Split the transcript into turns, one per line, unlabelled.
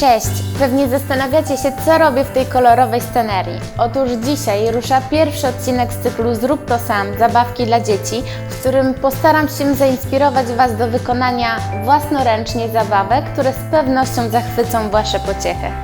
Cześć! Pewnie zastanawiacie się, co robię w tej kolorowej scenerii. Otóż dzisiaj rusza pierwszy odcinek z cyklu Zrób to sam zabawki dla dzieci, w którym postaram się zainspirować Was do wykonania własnoręcznie zabawek, które z pewnością zachwycą Wasze pociechy.